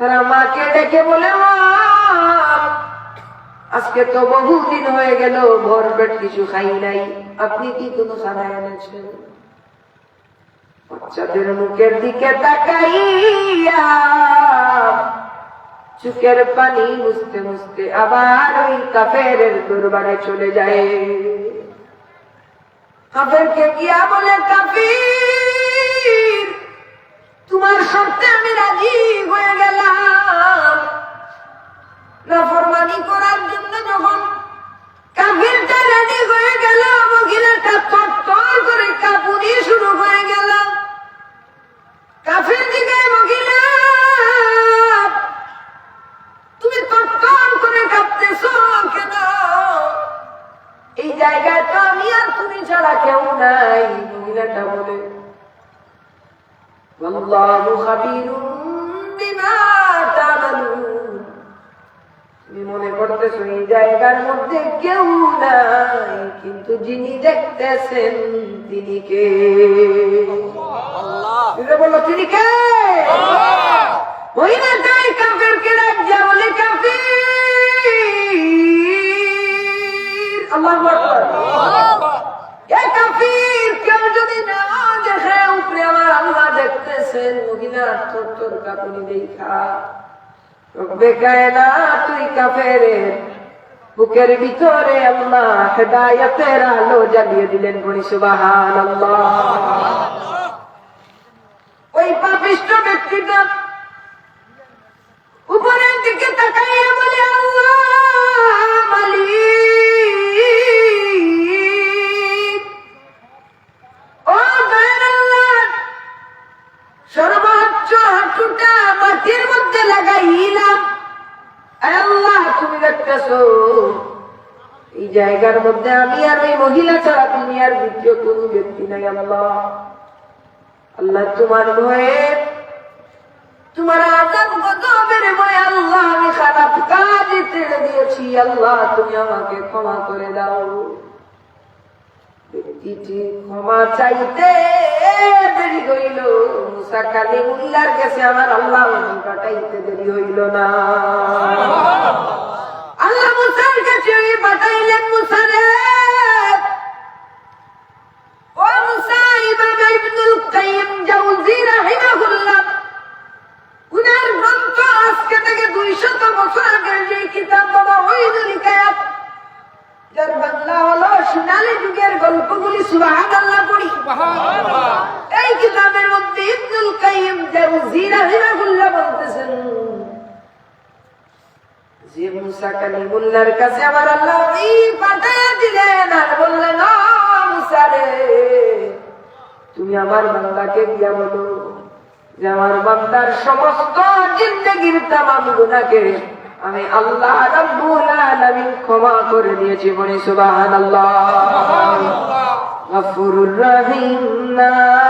তারা মাকে ডেকে বলে আজকে তো বহুদিন হয়ে গেল পেট কিছু খাই নাই। আপনি কি কোনো খানা এনেছেন? বাচ্চাদের মুখের দিকে তাকাইয়া চুকের পানি মুছতে মুছতে আবার ওই কাফের দরবারে চলে যায়। কাফেরকে গিয়া বলে, কাফির তোমার শর্তে আমি রাজি হয়ে গেলাম। নাফরমানি করার জন্য যখন কাফিরটা রেডি হয়ে গেল, মহিলাটা তত্তর করে কাপুনি শুরু হয়ে গেল। কাফির দিকে মহিলা, তুমি তত্তর করে কাঁপতেছ কেন? এই জায়গায় তো আমি আর তুমি ছাড়া কেউ নাই, মহিলাটা বলে। আল্লাহু খাবীরুম বিমা তা'মালুন মনে করতেছো এই জায়গার মধ্যে কেউ নাই কিন্তু যিনি দেখতেছেন তিনি কে? আল্লাহ এটা বলল তিনি কে? আল্লাহ। ওই না তাই কাফের কে রাজ্জাবলে কাফের! বুকের ভিতরে আল্লাহ হেদায়তের আলো জ্বালিয়ে দিলেন বলি সুবাহান ওই পাপিষ্ট ব্যক্তিটা উপরের দিকে তাকাইয়া বলে, আল্লাহ এই জায়গার মধ্যে আমি আর ওই মহিলা ছাড়া দুনিয়ার দ্বিতীয় কোন ব্যক্তি নাই আল্লাহ। আল্লাহ তোমার ভয়ে ক্ষমা করে দাও। ক্ষমা চাইতে আমার আল্লাহ কাটাইতে দেরি হইল না। আল্লাহ মুসার কাছে পাঠাইলেন মুসারে। ও মুসা ইমাম ইবনুল কাইয়িম জাওজি রাহিমাহুল্লাহ উনার গ্রন্থ আজকে থেকে দুইশত বছর আগের যে কিতাব বাবা ওইদুল কায়াত যার বাংলা হলো সোনালী যুগের গল্পগুলি সুবাহান আল্লাহ পড়ি এই কিতাবের মধ্যে ইবনুল কাইয়িম জাওজি রাহিমাহুল্লাহ বলতেছেন যে মুসা কালিমুল্লাহর কাছে আমার আল্লাহ ওই পাঠাইয়া দিলেন? আর বললেন "ও মুসা রে তুমি আমার বান্দাকে দিয়া বলো যে আমার বান্দার সমস্ত জিন্দগির তামাম গুনাহকে আমি আল্লাহ রাব্বুল আলামিন ক্ষমা করে দিয়েছি বলি সুবহানাল্লাহ। গফুরুর রহিম নাম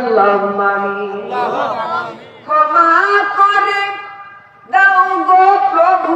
আল্লাহ ক্ষমা করে দাও গো প্রভু,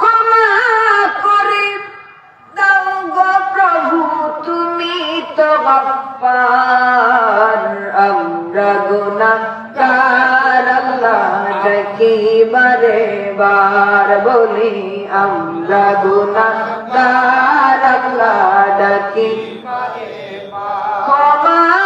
ক্ষমা করে দাও গো প্রভু, তুমি তো বারে বার বলি, আমরা গুনাহগার আল্লাহ ডাকি ক্ষমা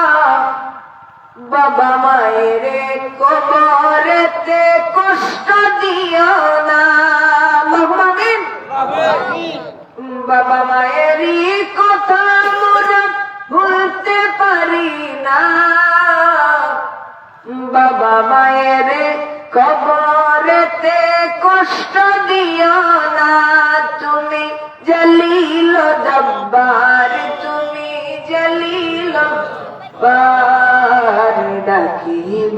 বাবা মায়ের কবরেতে কষ্ট দিও না।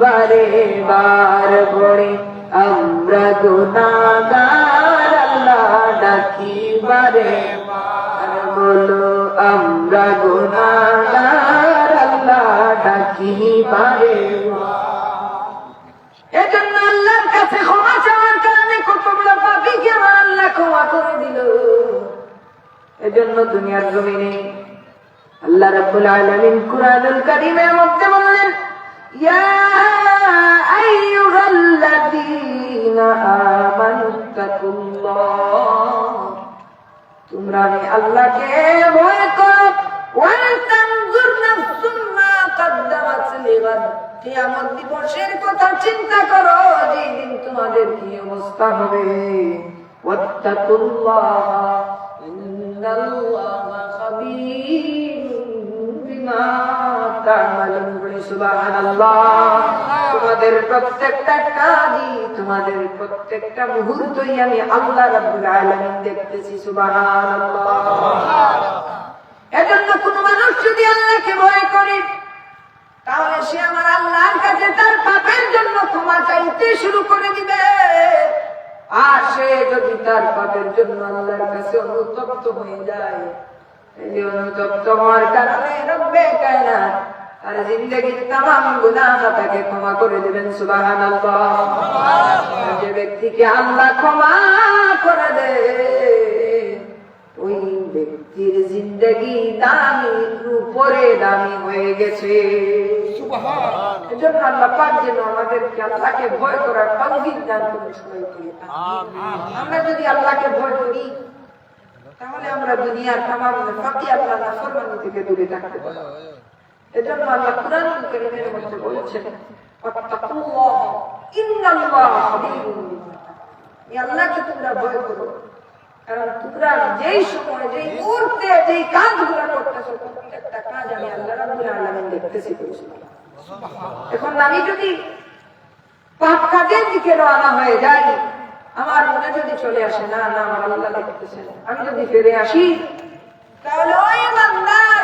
বারে বার ভরে আমরা আল্লাহ ডাকি বারে বলো, আমরা আল্লাহ ডাকি বারে। এজন্য আল্লাহর কাছে ক্ষমা আল্লাহ করে দুনিয়ার জমিনে আল্লাহ রাব্বুল কুরআনুল কারীমের মধ্যে বললেন ইয়া আইয়ুহাল্লাযীনা আমানু তাকুল্লাহ তোমরা আমি আল্লাহকে ভয় করো। ওয়াল তানজুর নাফসুম মা কদ্দামাত লিগাদ। কিয়ামত দিবসের কথা চিন্তা করো যে দিন তোমাদের কি অবস্থা হবে। ওয়াত্তাকুল্লাহ। ইন্নাল্লাহা খাবীরুম বিমা তোমাদের প্রত্যেকটা কাজই, তোমাদের প্রত্যেকটা মুহূর্তই আমি আল্লাহ রাব্বুল আলামিন দেখতেছি, সুবহানাল্লাহ। এজন্য কোন মানুষ যদি আল্লাহকে ভয় করে, তাহলে সে আমার আল্লাহর কাছে তার পাপের জন্য ক্ষমা চাইতে শুরু করে দিবে। আর সে যদি তার পাপের জন্য আল্লাহর কাছে অনুতপ্ত হয়ে যায় অনুতপ্ত হওয়ার কারণে রব্বে কায়নাত আর জিন্দগির তাম গুনাহ তাকে ক্ষমা করে দেবেন সুবহানাল্লাহ। যে ব্যক্তিকে আল্লাহ ক্ষমা করে দেয় ওই ব্যক্তির জিন্দগি দামির উপরে দামি হয়ে গেছে। এজন্য আল্লাহ পাক যেন আমাদেরকে আল্লাহকে ভয় করার তৌফিক দান সবাইকে। আমরা যদি আল্লাহকে ভয় করি তাহলে আমরা দুনিয়ার তামাম ফাঁকি আল্লাহ নাফরমানি থেকে দূরে থাকতে পারব। এজন্য আল্লাহ কারীমের মধ্যে বলেছেন ওয়াত্তাকুল্লাহ ইন্নাল্লাহা আল্লাহকে তোমরা ভয় করো কারণ তোমরা যেই সময়, যেই মুহূর্তে, যেই কাজগুলো করতেছো, প্রত্যেকটা কাজ আমি আল্লাহ রাব্বুল আলামিন দেখতেছি এখন আমি যদি পাপ কাজের দিকে রওনা হয়ে যাই, আমার মনে যদি চলে আসে, না না, আমার আল্লাহ দেখতেছেন আমি যদি ফিরে আসি, তাহলে ওই বান্দার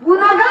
গুণাগার